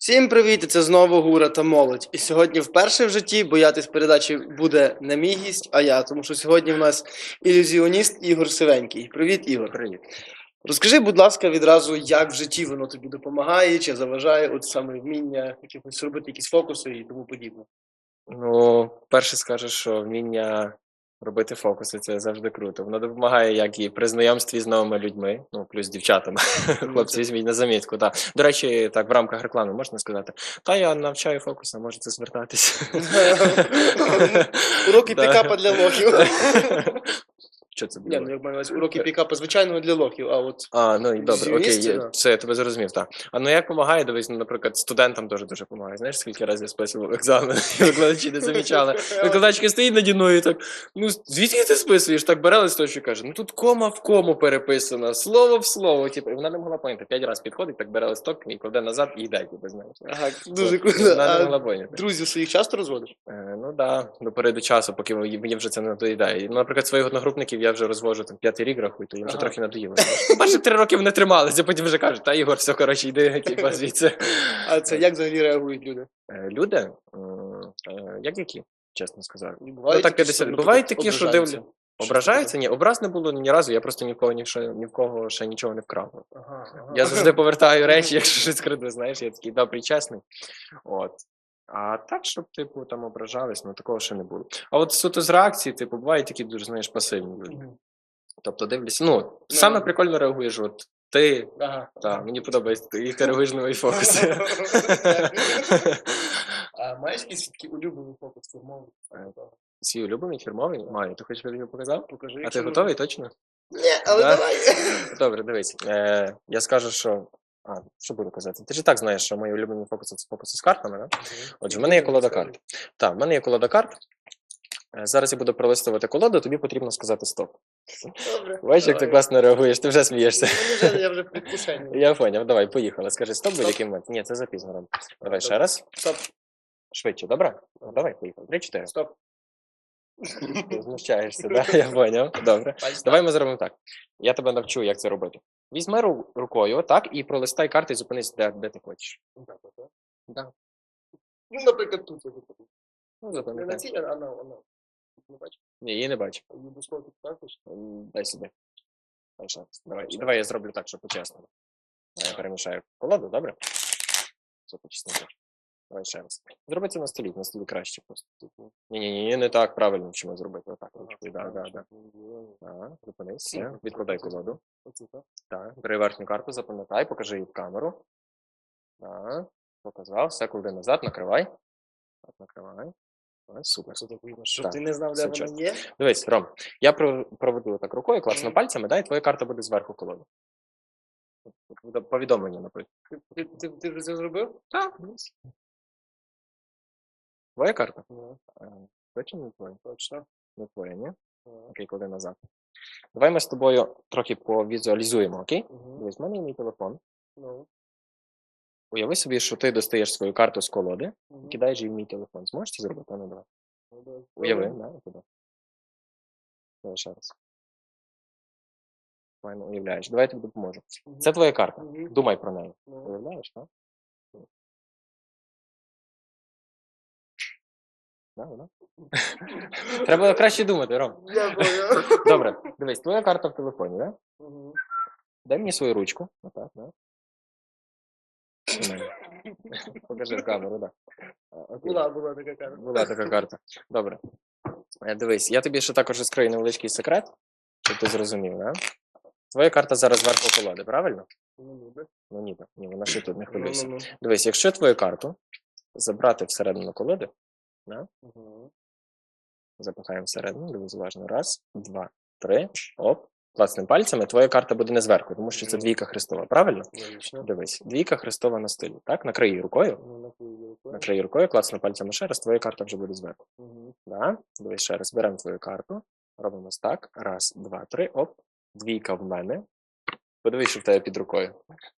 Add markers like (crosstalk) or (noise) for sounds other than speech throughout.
Всім привіт! Це знову Гура та молодь. І сьогодні вперше в житті боятись передачі буде не мій гість, а я, тому що сьогодні в нас ілюзіоніст Ігор Сивенький. Привіт, Ігор. Привіт. Розкажи, будь ласка, відразу, як в житті воно тобі допомагає, чи заважає, от саме вміння якихось робити якісь фокуси і тому подібне. Ну, перше скажу, що вміння робити фокуси це завжди круто. Воно допомагає як і при знайомстві з новими людьми, ну плюс дівчатами. (laughs) Хлопці візьміть на замітку. Та. До речі, так, в рамках реклами можна сказати. Та я навчаю фокуса, можете звертатись. Уроки (laughs) пікапа для лохів. (laughs) Що це Ні, ну як маю увазі, уроки пікапа звичайного для лохів, а от А, ну і добре, окей, я- да. все, я тебе зрозумів, так. А ну як допомагає, дивись, ну, наприклад, студентам теж дуже допомагає. Знаєш, скільки разів я списував екзамен, і (laughs) викладачі не замічали. (laughs) Викладачка стоїть наді мною і так, ну звідки ти списуєш? Так бере листочок і каже, ну тут кома в кому переписана, слово в слово. Типу, і вона не могла поняти. П'ять разів підходить, так бере листок і кладе назад і йде, типу, знаєш. Ага, дуже От, круто. Вона не могла поняти. друзів своїх часто розводиш? Е, Ну да, до переду часу, поки мені вже це не надоїдає. Ну, наприклад, своїх одногрупників я вже розвожу там п'ятий рік рахую, то їм вже Ага. трохи надоїло. Ну, (laughs) Перші три роки вони трималися, потім вже кажуть, та Ігор, все коротше, йди, (laughs) типа звідси. А це як взагалі реагують люди? Е, Люди, е, як які, чесно сказати. Ну, Ну бувають так такі, 50. що, наприклад, Бувають такі, що ображаються? Ображаються? Ні, образ не було ні разу, я просто ні в кого ні, ще- ні в кого ще нічого не вкрав. Ага, ага. Я завжди повертаю (laughs) речі, якщо щось краду, знаєш, я такий добрий, чесний. От. А так, щоб, типу, там ображались, ну такого ще не було. А от суто з реакції, типу, бувають такі дуже, знаєш, пасивні люди. Мгм. Тобто дивлюся, ну, саме Ну. прикольно реагуєш, от ти, Ага. та, мені подобається, і ти реагуєш на мої фокуси. (laughs) А маєш якийсь такі улюблений фокус фірмовий? Свій улюблений фірмовий маю. Ти хочеш, щоб я тобі показав? Покажи. А ти готовий точно? Ні, але Да? давай. Добре, дивись. Е, я скажу, що. А, що буду казати? Ти ж і так знаєш, що мої улюблені фокуси це фокуси з картами, да? Отже, в мене є колода карт. Так, в мене є колода карт. Е, Зараз я буду пролистувати колоду, тобі потрібно сказати стоп. Добре. Бачиш, як ти класно реагуєш, ти вже смієшся. Мені вже- Я вже в підкушенні. Я поняв, давай, поїхали. Скажи стоп, Стоп. будь-який момент. Ні, це запізно Ром. Давай ще раз. Стоп, Швидше, добре? Ну, Давай, поїхали. Три-чотири. стоп. Ти Знущаєшся, да? (laughs) Я поняв. Добре. Давай ми зробимо так. Я тебе навчу, як це робити. Візьми ру- рукою, так, і пролистай карти і зупинись, де, де ти хочеш. так. Так, так. Да. Ну, наприклад, тут. я тут. Ну, Не на запам'ятай. цій, а на, на. Не бачиш? Ні, її не бачу. Її до слова тут також. М, Дай сюди. Дай. Давай. І давай я зроблю так, щоб по-чесному. Я перемішаю колоду, добре? Щоб почесно. Давай ще раз. Зроби це на столі, на столі краще просто. Ні, ні, ні, не так правильно вчимо зробити. Отак. Да, да, да. Так, зупинись. Відкладай колоду. Так. Так, бери верхню карту, запам'ятай, покажи її в камеру. Так, показав, все, клади назад, накривай. Так, накривай. Ось, супер. Що Так, ти не знав, все де вона чесно. є. Дивись, Ром, я про- проведу так рукою, класно пальцями, да, і твоя карта буде зверху колоди. Повідомлення, наприклад. Ти, ти, вже це зробив? Так, Твоя карта? Е, Точно не твоя? точно. Не твоя, ні? Окей, клади назад. Давай ми з тобою трохи повізуалізуємо, окей? Мгм. Дивись, в мене є мій телефон. Ну, Уяви собі, що ти достаєш свою карту з колоди, мгм. кидаєш її в мій телефон. Зможеш це зробити? А Ну, давай. Ну. Уяви, да, туди. Давай ще раз. Файно уявляєш. Давай я тобі допоможу. Мгм. Це твоя карта. Мгм. Думай про неї. Ну, Уявляєш, так? Да, да. (laughs) Треба краще думати, Ром. Понял. (laughs) Добре, дивись, твоя карта в телефоні, да? Мгм. Дай мені свою ручку. Отак, да? (laughs) Покажи в камеру, да. Окей. Була, була така карта. Була така карта. Добре. Е, Дивись, я тобі ще також розкрию невеличкий секрет, щоб ти зрозумів, да? Твоя карта зараз зверху колоди, правильно? Ну, ніби. Ну ніби. Ні, вона ще тут не Ну, хвилюйся. ну, Дивись, якщо твою карту забрати всередину колоди, ну. Мгм. запихаємо всередину, дивись уважно. Раз, два, три, оп. Класним пальцями, твоя карта буде не зверху, тому що це двійка Христова, правильно? Логічно. Дивись, двійка Христова на стилі. Так, накрий її рукою. Ну. Накрий її рукою, класно пальцями ще раз, твоя карта вже буде зверху. Мгм. Да? Дивись ще раз, беремо твою карту, робимо так. Раз, два, три, оп. Двійка в мене. Подивись, що в тебе під рукою.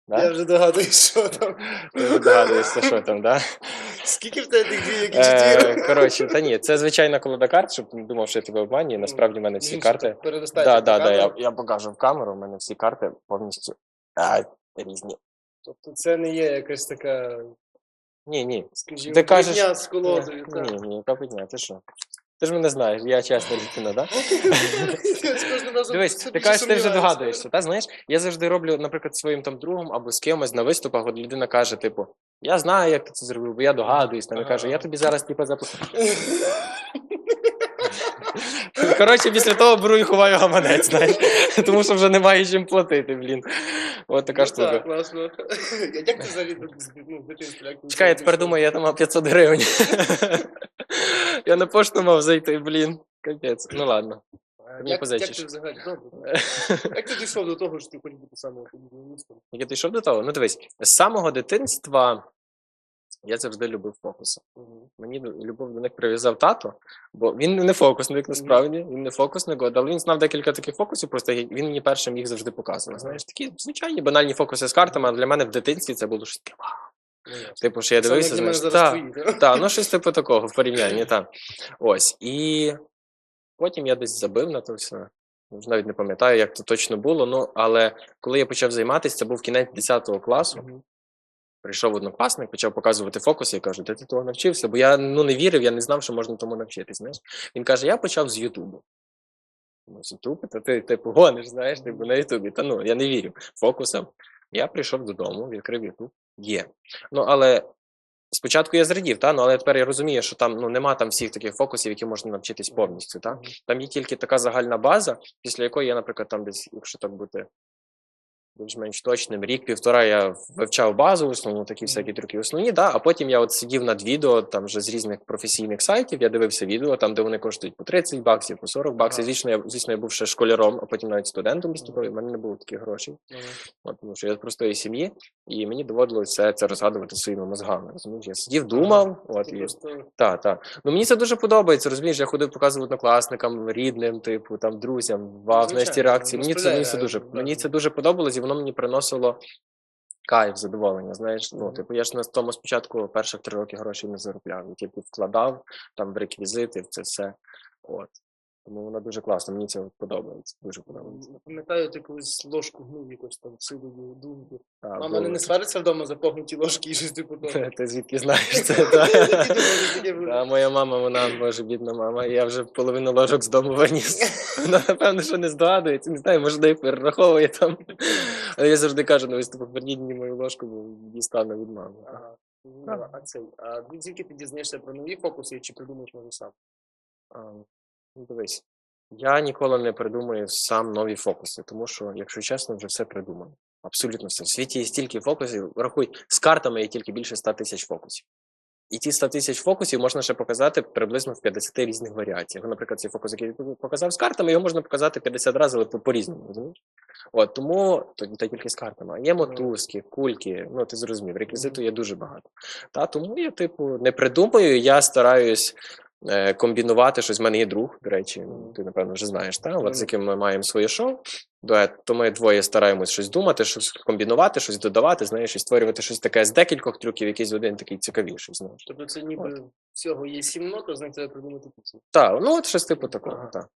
Да? Я вже догадуюсь, що там. Ти вже догадуєшся, що там, да? Скільки в тебе тих двійок і Е, чотири? коротше, та ні, це звичайна колода карт, щоб ти не думав, що я тебе обманюю. Насправді в мене всі Ну, карти. Да, цю да, да, я, я покажу в камеру, у мене всі карти повністю а, різні. Тобто це не є якась така Ні, ні. Скажімо, Ти кажеш- брехня з колодою. так. Ні, ні, яка підня, ти що? Ти ж мене знаєш, я чесна дитина, так? Дивись, ти кажеш, ти вже догадуєшся, та знаєш? Я завжди роблю, наприклад, своїм там другом або з кимось на виступах, от людина каже, типу, я знаю, як ти це зробив, бо я догадуюсь. Там я кажу, я тобі зараз типу запишу. (laughs) Коротше, після того беру і ховаю гаманець, знаєш, тому що вже немає чим платити, блін. От така Ну штука. Так, класно. Як ти взагалі тут з ну, Чекай, я тепер думаю, я там мав 500 гривень. (laughs) Я на пошту мав зайти, блін. Капець. Ну ладно. А мені Як, як позичиш. ти взагалі добре? (laughs) Як ти дійшов до того, що ти хочеш бути саме футболістом? Як ти йшов до того? Ну дивись, з самого дитинства я завжди любив фокуси. Мені до- любов до них прив'язав тато, бо він не фокусник насправді, він не фокусник, от, але він знав декілька таких фокусів, просто я- він мені першим їх завжди показував. Знаєш, такі звичайні банальні фокуси з картами, а для мене в дитинстві це було щось таке. вау. Tипу, що я дивився, та, так? та, ну щось типу такого в порівнянні, так. Ось. І потім я десь забив на то все. Навіть не пам'ятаю, як це точно було. Ну, але коли я почав займатися, це був кінець 10 класу. Мгм. Прийшов однокласник, почав показувати фокуси, я кажу, де ти того навчився? Бо я ну, не вірив, я не знав, що можна тому навчитись. Знаєш? Він каже: я почав з Ютубу. Ну, з Ютубу, то ти типу гониш, знаєш, типу на Ютубі. Та ну, я не вірив фокусам. Я прийшов додому, відкрив Ютуб. Є. Ну, але спочатку я зрадів, та? ну, але тепер я розумію, що там ну, нема там всіх таких фокусів, які можна навчитись повністю. Та? Там є тільки така загальна база, після якої я, наприклад, там десь, якщо так бути більш-менш точним, рік-півтора я вивчав базу, основну такі всякі трюки основні, да, а потім я от сидів над відео там вже з різних професійних сайтів, я дивився відео, там, де вони коштують по 30 баксів, по 40 баксів. Звісно, я, звісно, я був ще школяром, а потім навіть студентом і в мене не було таких грошей. От, тому що я з простої сім'ї, і мені доводилося це розгадувати своїми мозгами. Розумієш? Я сидів, думав, от, і так, так. Ну мені це дуже подобається. Розумієш, я ходив показував однокласникам, рідним, типу, там друзям, вау, знаєш ті реакції. Мені це, мені це дуже мені це дуже подобалось, воно мені приносило кайф, задоволення. Знаєш, ну типу, я ж на тому спочатку перших три роки грошей не заробляв. Я тільки вкладав там в реквізити, в це все. От. Тому воно дуже класно, мені це подобається. Дуже подобається. Пам'ятаю, ти колись ложку гнув якось там силою думки. Так, Мама не, не свариться вдома за погнуті ложки і щось типу того. Ти звідки знаєш це? (laughs) Да, моя мама, вона боже, бідна мама. Я вже половину ложок з дому виніс. (laughs) Вона напевно, що не здогадується, не знаю, може, де перераховує там. Але я завжди кажу на виступах, верніть мені мою ложку, бо дістану від мами. Ну, А цей, а тільки ти дізнаєшся про нові фокуси чи придумаєш може сам? Ну, дивись, я ніколи не придумую сам нові фокуси, тому що, якщо чесно, вже все придумано. Абсолютно все. В світі є стільки фокусів. Рахуй, з картами є тільки більше 100 тисяч фокусів. І ті 100 тисяч фокусів можна ще показати приблизно в 50 різних варіаціях. Наприклад, цей фокус, який я показав з картами, його можна показати 50 разів, але по- по-різному, розумієш? От, тому то, та тільки з картами. А є мотузки, кульки, ну ти зрозумів, реквізиту є дуже багато. Та, тому я, типу, не придумаю, я стараюсь комбінувати щось. В мене є друг, до речі, ну, ти, напевно, вже знаєш, та? От, з яким ми маємо своє шоу. Дует, то ми двоє стараємось щось думати, щось комбінувати, щось додавати, знаєш, і створювати щось таке з декількох трюків, якийсь один такий цікавіший, знаєш. Тобто це ніби всього є сім нот, а з них треба придумати пісню. Так, ну от щось типу такого, Ага. так.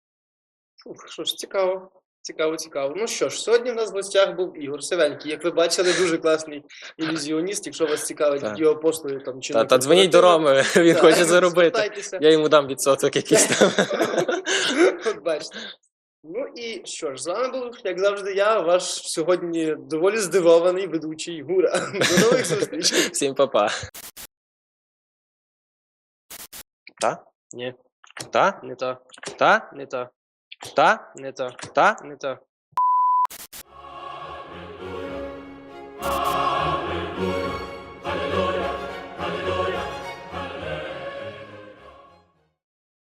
Фух, що ж, цікаво. Цікаво, цікаво. Ну що ж, сьогодні в нас в гостях був Ігор Севенький. Як ви бачили, дуже класний ілюзіоніст. Якщо вас цікавить його послуги там чи Та, та дзвоніть до Роми, (laughs) він хоче заробити. Я йому дам відсоток якийсь там. (laughs) От бачите. Ну і що ж, з вами був, як завжди, я, ваш сьогодні доволі здивований ведучий Гура. До нових зустрічей. (laughs) Всім па-па. Та? Ні, Та? не та, Та? не та, Та? не та, Та? не та.